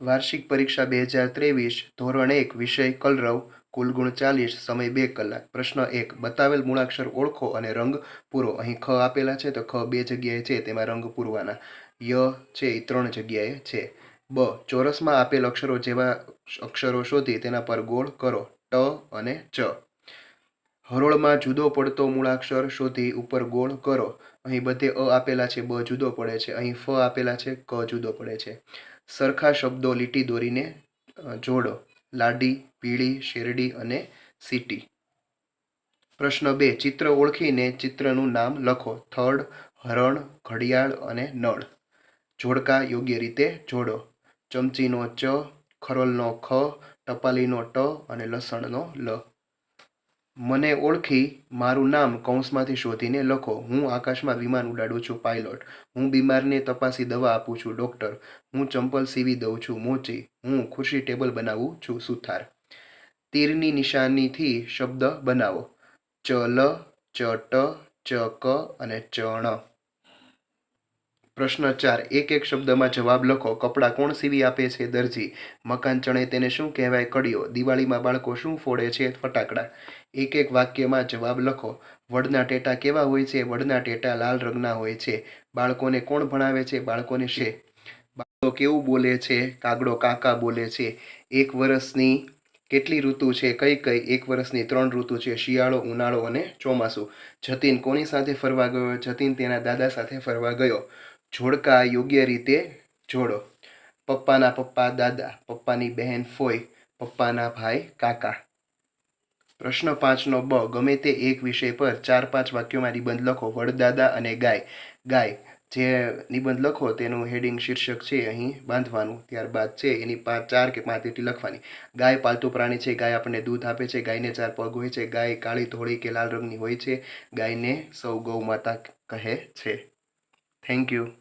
વાર્ષિક પરીક્ષા બે હજાર ત્રેવીસ, ધોરણ એક, વિષય કલરવ, કુલ ગુણ ચાલીસ, સમય બે કલાક. પ્રશ્ન એક, બતાવેલ મૂળાક્ષર ઓળખો અને રંગ પૂરો. અહીં ખ આપેલા છે તો ખ બે જગ્યાએ છે, તેમાં રંગ પૂરવાના. ય છે એ ત્રણ જગ્યાએ છે. બ, ચોરસમાં આપેલ અક્ષરો જેવા અક્ષરો શોધી, તેના પર ગોળ કરો. ટ અને ચ. હરોળમાં જુદો પડતો મૂળાક્ષર શોધી ઉપર ગોળ કરો. અહીં બધે અ આપેલા છે, બ જુદો પડે છે. અહીં ફ આપેલા છે, ક જુદો પડે છે. સરખા શબ્દો લીટી દોરીને જોડો. લાડી, પીળી, શેરડી અને સીટી. પ્રશ્ન બે, ચિત્ર ઓળખીને ચિત્રનું નામ લખો. થડ, હરણ, ઘડિયાળ અને નળ. જોડકા યોગ્ય રીતે જોડો. ચમચીનો ચ, ખરોલનો ખ, ટપાલીનો ટ અને લસણનો લ. મને ઓળખી મારું નામ કૌંસમાંથી શોધીને લખો. હું આકાશમાં વિમાન ઉડાડું છું, પાયલોટ. હું બીમારને તપાસી દવા આપું છું, ડૉક્ટર. હું ચંપલ સીવી દઉં છું, મોચી. હું ખુરશી ટેબલ બનાવું છું, સુથાર. તીરની નિશાનીથી શબ્દ બનાવો. ચ લ ચ ટ ચ ક અને ચણ. પ્રશ્ન ચાર, એક એક શબ્દમાં જવાબ લખો. કપડાં કોણ સીવી આપે છે? દરજી. મકાન ચણે તેને શું કહેવાય? કડિયો દિવાળીમાં બાળકો શું ફોડે છે? ફટાકડા. એક એક વાક્યમાં જવાબ લખો. વડના ટેટા કેવા હોય છે? વડના ટેટા લાલ રંગના હોય છે. બાળકોને કોણ ભણાવે છે? બાળકોને છે બાળકો કેવું બોલે છે? કાગડો કાકા બોલે છે. એક વર્ષની કેટલી ઋતુ છે? કઈ કઈ? એક વર્ષની ત્રણ ઋતુ છે. શિયાળો, ઉનાળો અને ચોમાસું. જતીન કોની સાથે ફરવા ગયો? જતીન તેના દાદા સાથે ફરવા ગયો. જોડકા યોગ્ય રીતે જોડો. પપ્પાના પપ્પા, દાદા, પપ્પાની બહેન ફોઈ, પપ્પાના ભાઈ, કાકા. પ્રશ્ન પાંચનો બ, ગમે તે એક વિષય પર ચાર પાંચ વાક્યોમાં નિબંધ લખો. વડદાદા અને ગાય. ગાય, જે નિબંધ લખો તેનું હેડિંગ શીર્ષક છે અહીં બાંધવાનું. ત્યારબાદ છે એની પાંચ ચાર કે પાંચ લીટી લખવાની. ગાય પાલતુ પ્રાણી છે. ગાય આપણને દૂધ આપે છે. ગાયને ચાર પગ હોય છે. ગાય કાળી ધોળી કે લાલ રંગની હોય છે. ગાયને સૌ ગૌ માતા કહે છે. Thank you